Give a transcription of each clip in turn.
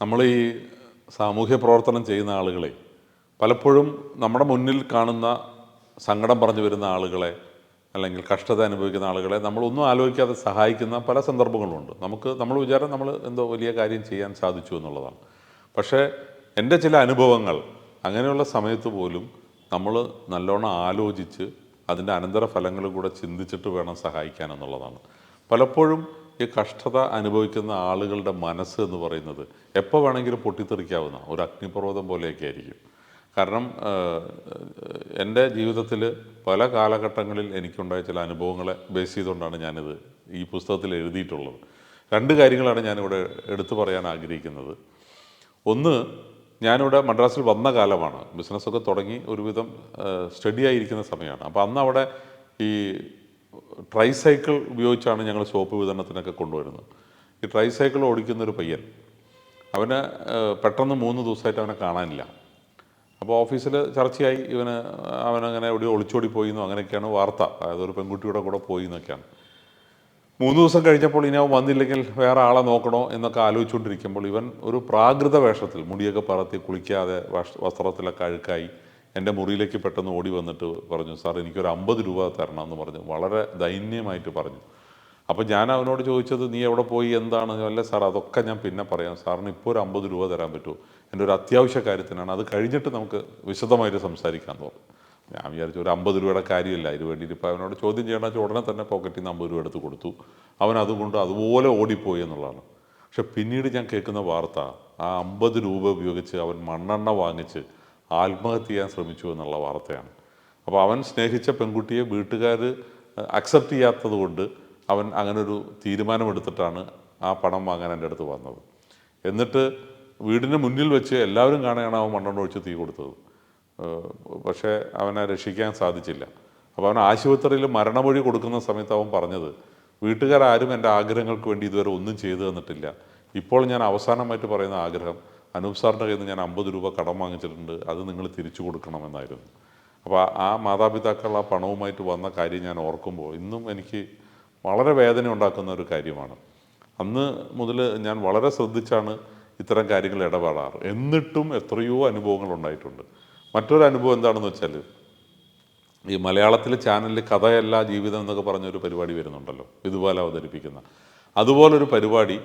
നമ്മൾ ഈ സാമൂഹ്യ പ്രവർത്തനം ചെയ്യുന്ന ആളുകളെ പലപ്പോഴും നമ്മുടെ മുന്നിൽ കാണുന്ന സങ്കടം പറഞ്ഞു വരുന്ന ആളുകളെ അല്ലെങ്കിൽ കഷ്ടത അനുഭവിക്കുന്ന ആളുകളെ നമ്മളൊന്നും ആലോചിക്കാതെ സഹായിക്കുന്ന പല സന്ദർഭങ്ങളുണ്ട്. നമുക്ക് നമ്മൾ വിചാരം നമ്മൾ എന്തോ വലിയ കാര്യം ചെയ്യാൻ സാധിച്ചു എന്നുള്ളതാണ്. പക്ഷേ എന്റെ ചില അനുഭവങ്ങൾ അങ്ങനെയുള്ള സമയത്ത് പോലും നമ്മൾ നല്ലോണം ആലോചിച്ച് അതിന്റെ അനന്തരഫലങ്ങൾ കൂടെ ചിന്തിച്ചിട്ട് വേണം സഹായിക്കാൻ എന്നുള്ളതാണ്. പലപ്പോഴും ഈ കഷ്ടത അനുഭവിക്കുന്ന ആളുകളുടെ മനസ്സ് എന്ന് പറയുന്നത് എപ്പോൾ വേണമെങ്കിലും പൊട്ടിത്തെറിക്കാവുന്ന ഒരു അഗ്നിപർവതം പോലെയൊക്കെ ആയിരിക്കും. കാരണം എന്റെ ജീവിതത്തിൽ പല കാലഘട്ടങ്ങളിൽ എനിക്കുണ്ടായ ചില അനുഭവങ്ങളെ ബേസ് ചെയ്തുകൊണ്ടാണ് ഞാനിത് ഈ പുസ്തകത്തിൽ എഴുതിയിട്ടുള്ളത്. രണ്ട് കാര്യങ്ങളാണ് ഞാനിവിടെ എടുത്തു പറയാൻ ആഗ്രഹിക്കുന്നത്. ഒന്ന് ഞാനിവിടെ മദ്രാസിൽ വന്ന കാലമാണ്. ബിസിനസ്സൊക്കെ തുടങ്ങി ഒരുവിധം സ്റ്റഡി ആയിരിക്കുന്ന സമയമാണ്. അപ്പോൾ അന്ന് അവിടെ ഈ ട്രൈ സൈക്കിൾ ഉപയോഗിച്ചാണ് ഞങ്ങൾ സോപ്പ് വിതരണത്തിനൊക്കെ കൊണ്ടുവരുന്നത്. ഈ ട്രൈ സൈക്കിൾ ഓടിക്കുന്ന ഒരു പയ്യൻ അവന് പെട്ടെന്ന് മൂന്ന് ദിവസമായിട്ട് അവനെ കാണാനില്ല. അപ്പോൾ ഓഫീസിൽ ചർച്ചയായി ഇവന് അവനങ്ങനെ എവിടെയോ ഒളിച്ചോടി പോയി എന്നോ അങ്ങനെയൊക്കെയാണ് വാർത്ത. അതായത് ഒരു പെൺകുട്ടിയുടെ കൂടെ പോയി എന്നൊക്കെയാണ് മൂന്ന് ദിവസം കഴിഞ്ഞപ്പോൾ ഇനി അവൻ വന്നില്ലെങ്കിൽ വേറെ ആളെ നോക്കണോ എന്നൊക്കെ ആലോചിച്ചുകൊണ്ടിരിക്കുമ്പോൾ ഇവൻ ഒരു പ്രാകൃത വേഷത്തിൽ മുടിയൊക്കെ പറത്തി കുളിക്കാതെ വസ്ത്രത്തിലൊക്കെ അഴുക്കായി എന്റെ മുറിയിലേക്ക് പെട്ടെന്ന് ഓടി വന്നിട്ട് പറഞ്ഞു സാർ എനിക്കൊരു അമ്പത് രൂപ തരണം എന്ന് പറഞ്ഞു. വളരെ ദൈന്യമായിട്ട് പറഞ്ഞു. അപ്പോൾ ഞാൻ അവനോട് ചോദിച്ചത് നീ എവിടെ പോയി? എന്താണ്? അല്ല സാർ അതൊക്കെ ഞാൻ പിന്നെ പറയാം. സാറിന് ഇപ്പോൾ ഒരു അമ്പത് രൂപ തരാൻ പറ്റുമോ? എന്റെ ഒരു അത്യാവശ്യ കാര്യത്തിനാണ്. അത് കഴിഞ്ഞിട്ട് നമുക്ക് വിശദമായിട്ട് സംസാരിക്കാൻ തോന്നും. ഞാൻ വിചാരിച്ചു ഒരു അമ്പത് രൂപയുടെ കാര്യമില്ല. ഇതിന് വേണ്ടിയിട്ട് ഇപ്പോൾ അവനോട് ചോദ്യം ചെയ്യണമെന്ന് വെച്ചാൽ ഉടനെ തന്നെ പോക്കറ്റിൽ നിന്ന് അമ്പത് രൂപ എടുത്ത് കൊടുത്തു. അവൻ അതുകൊണ്ട് അതുപോലെ ഓടിപ്പോയി എന്നുള്ളതാണ്. പക്ഷെ പിന്നീട് ഞാൻ കേൾക്കുന്ന വാർത്ത ആ അമ്പത് രൂപ ഉപയോഗിച്ച് അവൻ മണ്ണെണ്ണ വാങ്ങിച്ച് ആത്മഹത്യ ചെയ്യാൻ ശ്രമിച്ചു എന്നുള്ള വാർത്തയാണ്. അപ്പോൾ അവൻ സ്നേഹിച്ച പെൺകുട്ടിയെ വീട്ടുകാർ അക്സെപ്റ്റ് ചെയ്യാത്തത് കൊണ്ട് അവൻ അങ്ങനൊരു തീരുമാനമെടുത്തിട്ടാണ് ആ പണം വാങ്ങാൻ എന്റെ അടുത്ത് വന്നത്. എന്നിട്ട് വീടിന് മുന്നിൽ വെച്ച് എല്ലാവരും കാണുകയാണ് അവൻ മണ്ണെണ്ണ ഒഴിച്ച് തീ കൊടുത്തത്. പക്ഷേ അവനെ രക്ഷിക്കാൻ സാധിച്ചില്ല. അപ്പോൾ അവൻ ആശുപത്രിയിൽ മരണമൊഴി കൊടുക്കുന്ന സമയത്ത് അവൻ പറഞ്ഞത് വീട്ടുകാരും എന്റെ ആഗ്രഹങ്ങൾക്ക് വേണ്ടി ഇതുവരെ ഒന്നും ചെയ്തു തന്നിട്ടില്ല. ഇപ്പോൾ ഞാൻ അവസാനമായിട്ട് പറയുന്ന ആഗ്രഹം അനൂപ് സാറിന്റെ കയ്യിൽ നിന്ന് ഞാൻ അമ്പത് രൂപ കടം വാങ്ങിച്ചിട്ടുണ്ട് അത് നിങ്ങൾ തിരിച്ചു കൊടുക്കണമെന്നായിരുന്നു. അപ്പോൾ ആ മാതാപിതാക്കൾ ആ പണവുമായിട്ട് വന്ന കാര്യം ഞാൻ ഓർക്കുമ്പോൾ ഇന്നും എനിക്ക് വളരെ വേദന ഉണ്ടാക്കുന്ന ഒരു കാര്യമാണ്. അന്ന് മുതൽ ഞാൻ വളരെ ശ്രദ്ധിച്ചാണ് ഇത്തരം കാര്യങ്ങൾ ഇടപെടാറ്. എന്നിട്ടും എത്രയോ അനുഭവങ്ങൾ ഉണ്ടായിട്ടുണ്ട്. മറ്റൊരു അനുഭവം എന്താണെന്ന് വെച്ചാൽ ഈ മലയാളത്തിലെ ചാനലിൽ കഥയല്ല ജീവിതം എന്നൊക്കെ പറഞ്ഞൊരു പരിപാടി വരുന്നുണ്ടല്ലോ ഇതുപോലെ അവതരിപ്പിക്കുന്ന. അതുപോലൊരു പരിപാടി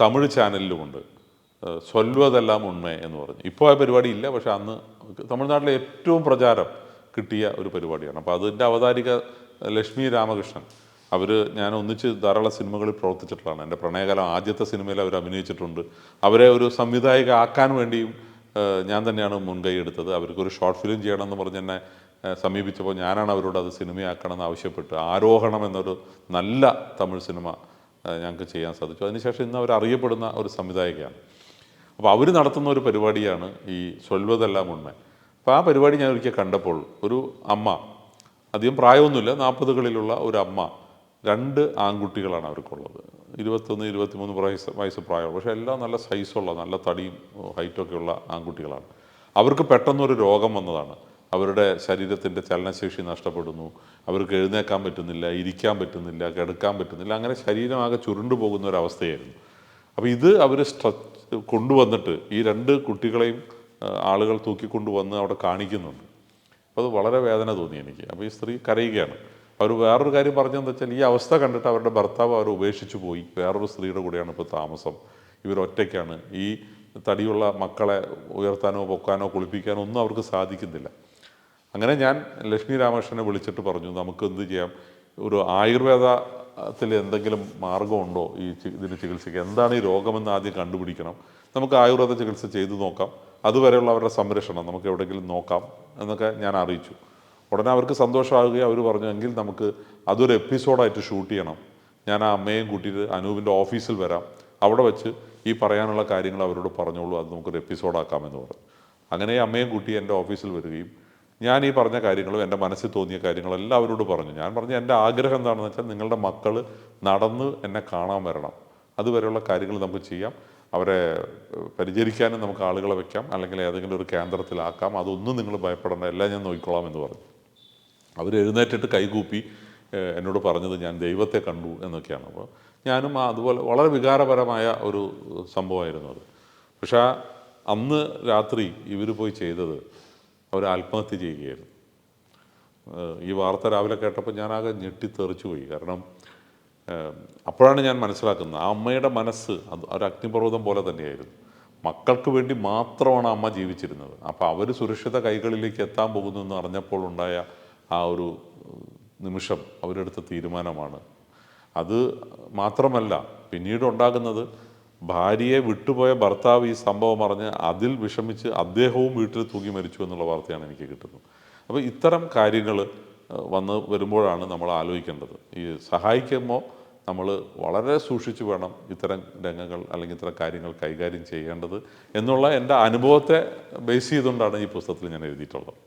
തമിഴ് ചാനലിലുമുണ്ട്. ഏഹ് സ്വൽവതെല്ലാം ഉണ്മ എന്ന് പറഞ്ഞു. ഇപ്പോൾ ആ പരിപാടി ഇല്ല പക്ഷെ അന്ന് തമിഴ്നാട്ടിലെ ഏറ്റവും പ്രചാരം കിട്ടിയ ഒരു പരിപാടിയാണ്. അപ്പോൾ അതിന്റെ അവതാരിക ലക്ഷ്മി രാമകൃഷ്ണൻ അവർ ഞാൻ ഒന്നിച്ച് ധാരാളം സിനിമകളിൽ പ്രവർത്തിച്ചിട്ടുള്ളതാണ്. എന്റെ പ്രണയകാലം ആദ്യത്തെ സിനിമയിൽ അവർ അഭിനയിച്ചിട്ടുണ്ട്. അവരെ ഒരു സംവിധായക ആക്കാൻ വേണ്ടിയും ഞാൻ തന്നെയാണ് മുൻകൈ എടുത്തത്. അവർക്കൊരു ഷോർട്ട് ഫിലിം ചെയ്യണമെന്ന് പറഞ്ഞ് എന്നെ സമീപിച്ചപ്പോൾ ഞാനാണ് അവരോട് അത് സിനിമയാക്കണമെന്ന് ആവശ്യപ്പെട്ട് ആരോഹണം എന്നൊരു നല്ല തമിഴ് സിനിമ ഞങ്ങൾക്ക് ചെയ്യാൻ സാധിച്ചു. അതിനുശേഷം ഇന്ന് അവർ അറിയപ്പെടുന്ന ഒരു സംവിധായകയാണ്. അപ്പോൾ അവർ നടത്തുന്ന ഒരു പരിപാടിയാണ് ഈ സ്വൽവതെല്ലാം ഉണ്മ. അപ്പോൾ ആ പരിപാടി ഞാൻ ഒരിക്കൽ കണ്ടപ്പോൾ ഒരു അമ്മ അധികം പ്രായമൊന്നുമില്ല നാൽപ്പതുകളിലുള്ള ഒരു അമ്മ രണ്ട് ആൺകുട്ടികളാണ് അവർക്കുള്ളത്. ഇരുപത്തൊന്ന് ഇരുപത്തിമൂന്ന് വയസ്സ് വയസ്സ് പ്രായമുള്ള പക്ഷേ എല്ലാം നല്ല സൈസുള്ള നല്ല തടിയും ഹൈറ്റൊക്കെ ഉള്ള ആൺകുട്ടികളാണ്. അവർക്ക് പെട്ടെന്നൊരു രോഗം വന്നതാണ്. അവരുടെ ശരീരത്തിന്റെ ചലനശേഷി നഷ്ടപ്പെടുന്നു. അവർക്ക് എഴുന്നേക്കാൻ പറ്റുന്നില്ല ഇരിക്കാൻ പറ്റുന്നില്ല കിടക്കാൻ പറ്റുന്നില്ല അങ്ങനെ ശരീരമാകെ ചുരുണ്ടു പോകുന്ന ഒരു അവസ്ഥയായിരുന്നു. അപ്പോൾ ഇത് അവർ സ്ട്രെച്ച് കൊണ്ടുവന്നിട്ട് ഈ രണ്ട് കുട്ടികളെയും ആളുകൾ തൂക്കിക്കൊണ്ടുവന്ന് അവിടെ കാണിക്കുന്നുണ്ട്. അപ്പോൾ അത് വളരെ വേദന തോന്നി എനിക്ക്. അപ്പോൾ ഈ സ്ത്രീ കരയുകയാണ്. അവർ വേറൊരു കാര്യം പറഞ്ഞതെന്ന് വെച്ചാൽ ഈ അവസ്ഥ കണ്ടിട്ട് അവരുടെ ഭർത്താവ് അവർ ഉപേക്ഷിച്ച് പോയി. വേറൊരു സ്ത്രീയുടെ കൂടെയാണ് ഇപ്പോൾ താമസം. ഇവർ ഒറ്റയ്ക്കാണ്. ഈ തടിയുള്ള മക്കളെ ഉയർത്താനോ പൊക്കാനോ കുളിപ്പിക്കാനോ ഒന്നും അവർക്ക് സാധിക്കുന്നില്ല. അങ്ങനെ ഞാൻ ലക്ഷ്മി രാമകൃഷ്ണനെ വിളിച്ചിട്ട് പറഞ്ഞു നമുക്ക് എന്ത് ചെയ്യാം? ഒരു ആയുർവേദത്തിൽ എന്തെങ്കിലും മാർഗമുണ്ടോ ഈ ഇതിന് ചികിത്സയ്ക്ക്? എന്താണ് ഈ രോഗമെന്ന് ആദ്യം കണ്ടുപിടിക്കണം. നമുക്ക് ആയുർവേദ ചികിത്സ ചെയ്തു നോക്കാം. അതുവരെയുള്ള അവരുടെ സംരക്ഷണം നമുക്ക് എവിടെയെങ്കിലും നോക്കാം എന്നൊക്കെ ഞാൻ അറിയിച്ചു. ഉടനെ അവർക്ക് സന്തോഷമാകുകയും അവർ പറഞ്ഞെങ്കിൽ നമുക്ക് അതൊരു എപ്പിസോഡായിട്ട് ഷൂട്ട് ചെയ്യണം. ഞാൻ ആ അമ്മയും കൂട്ടിയിട്ട് അനൂപിന്റെ ഓഫീസിൽ വരാം. അവിടെ വെച്ച് ഈ പറയാനുള്ള കാര്യങ്ങൾ അവരോട് പറഞ്ഞോളൂ. അത് നമുക്കൊരു എപ്പിസോഡാക്കാമെന്ന് പറഞ്ഞു. അങ്ങനെ ഈ അമ്മയും കൂട്ടി എന്റെ ഓഫീസിൽ വരികയും ഞാൻ ഈ പറഞ്ഞ കാര്യങ്ങളും എന്റെ മനസ്സിൽ തോന്നിയ കാര്യങ്ങളും എല്ലാവരോട് പറഞ്ഞു. ഞാൻ പറഞ്ഞു എന്റെ ആഗ്രഹം എന്താണെന്ന് വെച്ചാൽ നിങ്ങളുടെ മക്കൾ നടന്ന് എന്നെ കാണാൻ വരണം. അതുവരെയുള്ള കാര്യങ്ങൾ നമുക്ക് ചെയ്യാം. അവരെ പരിചരിക്കാനും നമുക്ക് ആളുകളെ വെക്കാം അല്ലെങ്കിൽ ഏതെങ്കിലും ഒരു കേന്ദ്രത്തിലാക്കാം. അതൊന്നും നിങ്ങൾ ഭയപ്പെടേണ്ട. എല്ലാം ഞാൻ നോക്കിക്കോളാം എന്ന് പറഞ്ഞു. അവർ എഴുന്നേറ്റിട്ട് കൈകൂപ്പി എന്നോട് പറഞ്ഞത് ഞാൻ ദൈവത്തെ കണ്ടു എന്നൊക്കെയാണ്. അപ്പോൾ ഞാനും അതുപോലെ വളരെ വികാരപരമായ ഒരു സംഭവമായിരുന്നു അത്. പക്ഷേ അന്ന് രാത്രി ഇവർ പോയി ചെയ്തത് അവർ ആത്മഹത്യ ചെയ്യുകയായിരുന്നു. ഈ വാർത്ത രാവിലെ കേട്ടപ്പോൾ ഞാനാകെ ഞെട്ടിത്തെറിച്ചു പോയി. കാരണം അപ്പോഴാണ് ഞാൻ മനസ്സിലാക്കുന്നത് ആ അമ്മയുടെ മനസ്സ് അത് ഒരു അഗ്നിപർവതം പോലെ തന്നെയായിരുന്നു. മക്കൾക്ക് വേണ്ടി മാത്രമാണ് അമ്മ ജീവിച്ചിരുന്നത്. അപ്പോൾ അവർ സുരക്ഷിത കൈകളിലേക്ക് എത്താൻ പോകുന്നു എന്ന് അറിഞ്ഞപ്പോൾ ഉണ്ടായ ആ ഒരു നിമിഷം അവരെടുത്ത തീരുമാനമാണ്. അത് മാത്രമല്ല പിന്നീട് ഉണ്ടാകുന്നത് ഭാര്യയെ വിട്ടുപോയ ഭർത്താവ് ഈ സംഭവം അറിഞ്ഞ് അതിൽ വിഷമിച്ച് അദ്ദേഹവും വീട്ടിൽ തൂങ്ങി മരിച്ചു എന്നുള്ള വാർത്തയാണ് എനിക്ക് കിട്ടുന്നത്. അപ്പോൾ ഇത്തരം കാര്യങ്ങൾ വന്ന് വരുമ്പോഴാണ് നമ്മൾ ആലോചിക്കേണ്ടത്. ഈ സഹായിക്കുമ്പോൾ നമ്മൾ വളരെ സൂക്ഷിച്ചു വേണം ഇത്തരം രംഗങ്ങൾ അല്ലെങ്കിൽ ഇത്തരം കാര്യങ്ങൾ കൈകാര്യം ചെയ്യേണ്ടത് എന്നുള്ള എന്റെ അനുഭവത്തെ ബേസ് ചെയ്തുകൊണ്ടാണ് ഈ പുസ്തകത്തിൽ ഞാൻ എഴുതിയിട്ടുള്ളത്.